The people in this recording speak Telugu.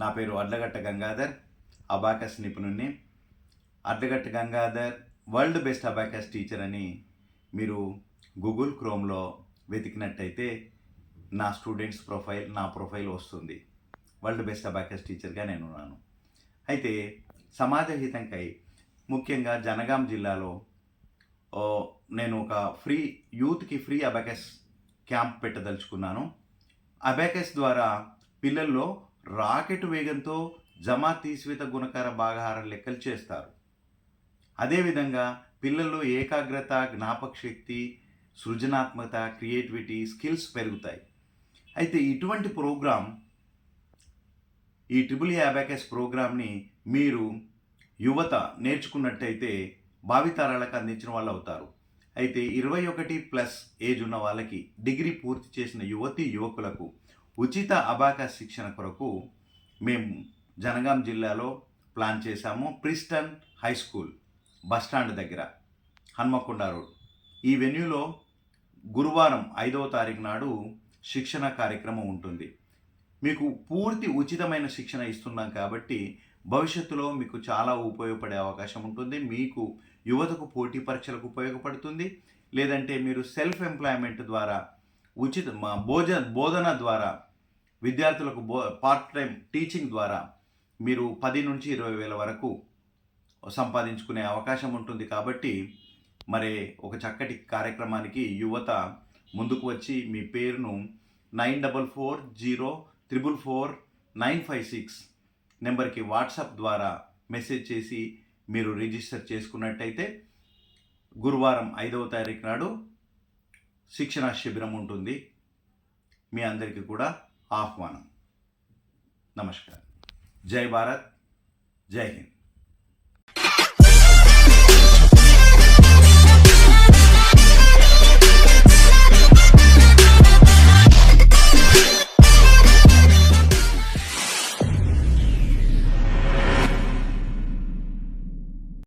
నా పేరు Adlagatta Gangadhar abacus నిపుణుణ్ణి. Adlagatta Gangadhar world best abacus teacher అని మీరు గూగుల్ క్రోమ్లో వెతికినట్టయితే నా స్టూడెంట్స్ ప్రొఫైల్ నా ప్రొఫైల్ వస్తుంది. వరల్డ్ బెస్ట్ అబాకస్ టీచర్గా నేను ఉన్నాను అయితే సమాజహితంకై ముఖ్యంగా జనగాం జిల్లాలో నేను ఒక ఫ్రీ యూత్కి ఫ్రీ అబాకస్ క్యాంప్ పెట్టదలుచుకున్నాను. అబాకస్ ద్వారా పిల్లల్లో రాకెట్ వేగంతో జమా తీసివేత గుణకార భాగహారం లెక్కలు చేస్తారు. అదేవిధంగా పిల్లల్లో ఏకాగ్రత జ్ఞాపక శక్తి సృజనాత్మకత క్రియేటివిటీ స్కిల్స్ పెరుగుతాయి. అయితే ఇటువంటి ప్రోగ్రాం ఈ ట్రిపుల్ ఏ ప్రోగ్రామ్ని మీరు యువత నేర్చుకున్నట్టయితే భావితరాలకు అందించిన వాళ్ళు అవుతారు. అయితే ఇరవై ఒకటి ప్లస్ ఏజ్ ఉన్న వాళ్ళకి డిగ్రీ పూర్తి చేసిన యువతి యువకులకు ఉచిత అబాకస్ శిక్షణ కొరకు మేము జనగాం జిల్లాలో ప్లాన్ చేశాము. ప్రిస్టన్ హై స్కూల్ బస్టాండ్ దగ్గర హన్మకొండ రోడ్. ఈ వెన్యూలో గురువారం ఐదవ తారీఖు నాడు శిక్షణ కార్యక్రమం ఉంటుంది. మీకు పూర్తి ఉచితమైన శిక్షణ ఇస్తున్నాం కాబట్టి భవిష్యత్తులో మీకు చాలా ఉపయోగపడే అవకాశం ఉంటుంది. మీకు యువతకు పోటీ పరీక్షలకు ఉపయోగపడుతుంది. లేదంటే మీరు సెల్ఫ్ ఎంప్లాయ్మెంట్ ద్వారా ఉచిత మా భోజ బోధన ద్వారా విద్యార్థులకు బో పార్ట్ టైం టీచింగ్ ద్వారా మీరు పది నుంచి ఇరవై వేల వరకు సంపాదించుకునే అవకాశం ఉంటుంది కాబట్టి మరి ఒక చక్కటి కార్యక్రమానికి యువత ముందుకు వచ్చి మీ పేరును nine double four zero triple four nine five six నెంబర్కి వాట్సాప్ ద్వారా మెసేజ్ చేసి మీరు రిజిస్టర్ చేసుకున్నట్టయితే గురువారం ఐదవ తారీఖు నాడు శిక్షణ శిబిరం ఉంటుంది. మీ అందరికీ కూడా ఆహ్వానం. నమస్కారం. జై భారత్. జై హింద్.